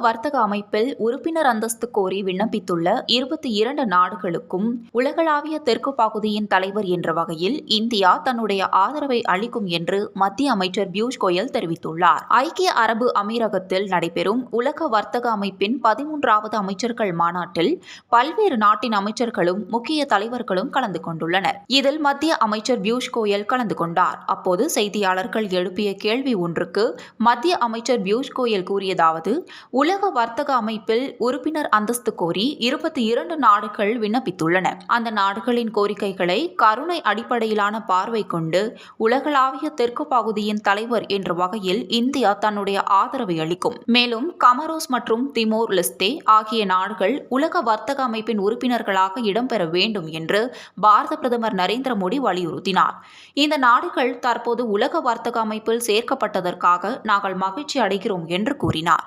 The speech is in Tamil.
வர்த்தக அமைப்பில் உறுப்பினர் அந்தஸ்து கோரி விண்ணப்பித்துள்ள இருபத்தி இரண்டு நாடுகளுக்கும் உலகளாவிய தெற்கு பகுதியின் தலைவர் என்ற வகையில் இந்தியா தன்னுடைய ஆதரவை அளிக்கும் என்று மத்திய அமைச்சர் பியூஷ் கோயல் தெரிவித்துள்ளார். ஐக்கிய அரபு அமீரகத்தில் நடைபெறும் உலக வர்த்தக அமைப்பின் பதிமூன்றாவது அமைச்சர்கள் மாநாட்டில் பல்வேறு நாட்டின் அமைச்சர்களும் முக்கிய தலைவர்களும் கலந்து கொண்டுள்ளனர். இதில் மத்திய அமைச்சர் பியூஷ் கோயல் கலந்து கொண்டார். அப்போது செய்தியாளர்கள் எழுப்பிய கேள்வி ஒன்றுக்கு மத்திய அமைச்சர் பியூஷ் கோயல் கூறியதாவது உலக வர்த்தக அமைப்பில் உறுப்பினர் அந்தஸ்து கோரி இருபத்தி இரண்டு நாடுகள் விண்ணப்பித்துள்ளன. அந்த நாடுகளின் கோரிக்கைகளை கருணை அடிப்படையிலான பார்வை கொண்டு உலகளாவிய தெற்கு பகுதியின் தலைவர் என்ற வகையில் இந்தியா தன்னுடைய ஆதரவை அளிக்கும். மேலும் கமரோஸ் மற்றும் திமோர் லிஸ்தே ஆகிய நாடுகள் உலக வர்த்தக அமைப்பின் உறுப்பினர்களாக இடம்பெற வேண்டும் என்று பாரத பிரதமர் நரேந்திர மோடி வலியுறுத்தினார். இந்த நாடுகள் தற்போது உலக வர்த்தக அமைப்பில் சேர்க்கப்பட்டதற்காக நாங்கள் மகிழ்ச்சி அடைகிறோம் என்று கூறினார்.